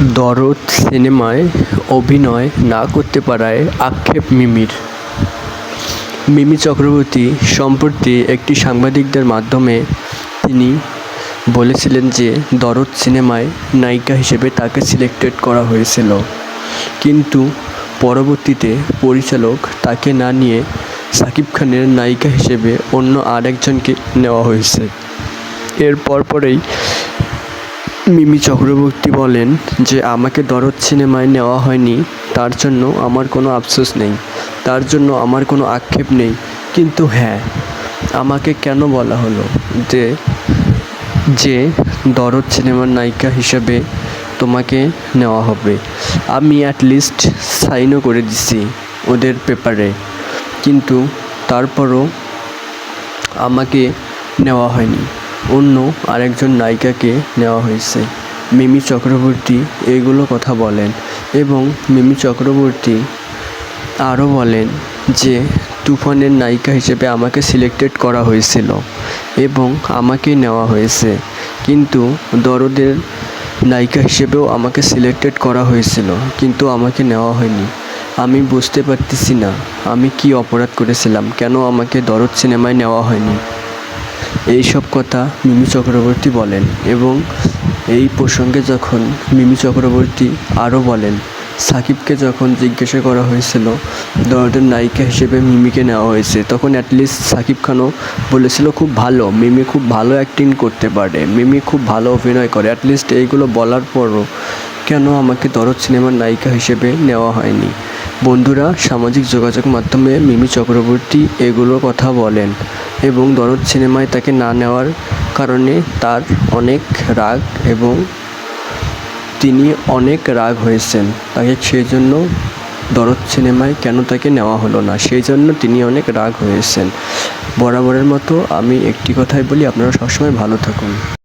দরদ সিনেমায় অভিনয় না করতে পারায় আক্ষেপ মিমির। মিমি চক্রবর্তী সম্প্রতি একটি সাংবাদিকদের মাধ্যমে তিনি বলেছিলেন যে, দরদ সিনেমায় নায়িকা হিসেবে তাকে সিলেক্টেড করা হয়েছিল। কিন্তু পরবর্তীতে পরিচালক তাকে না নিয়ে সাকিব খানের নায়িকা হিসেবে অন্য আরেকজনকে নেওয়া হয়েছে। এর পরপরেই মিমি চক্রবর্তী বলেন যে, আমাকে দরদ সিনেমায় নেওয়া হয়নি, তার জন্য আমার কোনো আফসোস নেই, তার জন্য আমার কোনো আক্ষেপ নেই। কিন্তু হ্যাঁ আমাকে কেন বলা হলো যে যে দরদ সিনেমার নায়িকা হিসেবে তোমাকে নেওয়া হবে। আমি অ্যাটলিস্ট সাইনও করে দিছি ওদের পেপারে, কিন্তু তারপরও আমাকে নেওয়া হয়নি। অন্য আরেকজন নায়িকাকে নেওয়া হয়েছে। মিমি চক্রবর্তী এইগুলো কথা বলেন এবং মিমি চক্রবর্তী আরও বলেন যে, তুফানের নায়িকা হিসেবে আমাকে সিলেক্টেড করা হয়েছিল এবং আমাকে নেওয়া হয়েছে। কিন্তু দরদের নায়িকা হিসেবেও আমাকে সিলেক্টেড করা হয়েছিল, কিন্তু আমাকে নেওয়া হয়নি। আমি বুঝতে পারতেছি না, আমি কি অপরাধ করেছিলাম? কেন আমাকে দরদ সিনেমায় নেওয়া হয়নি? এই সব কথা মিমি চক্রবর্তী বলেন এবং এই প্রসঙ্গে যখন মিমি চক্রবর্তী আরও বলেন, সাকিবকে যখন জিজ্ঞাসা করা হয়েছিল দরদের নায়িকা হিসেবে মিমিকে নেওয়া হয়েছে, তখন অ্যাটলিস্ট সাকিব খানও বলেছিল, খুব ভালো, মিমি খুব ভালো অ্যাক্টিং করতে পারে, মিমি খুব ভালো অভিনয় করে অ্যাটলিস্ট এইগুলো বলার পরও কেন আমাকে দরদ সিনেমার নায়িকা হিসেবে নেওয়া হয়নি? বন্ধুরা, সামাজিক যোগাযোগ মাধ্যমে মিমি চক্রবর্তী এগুলো কথা বলেন। এবং দরদ সিনেমায় তাকে না নেওয়ার কারণে তার অনেক রাগ এবং তিনি অনেক রাগ হয়েছেন। তাকে সেই জন্য দরদ সিনেমায় কেন তাকে নেওয়া হলো না? সেই জন্য তিনি অনেক রাগ হয়েছেন। বরাবরের মতো আমি একটি কথাই বলি, আপনারা সবসময় ভালো থাকুন।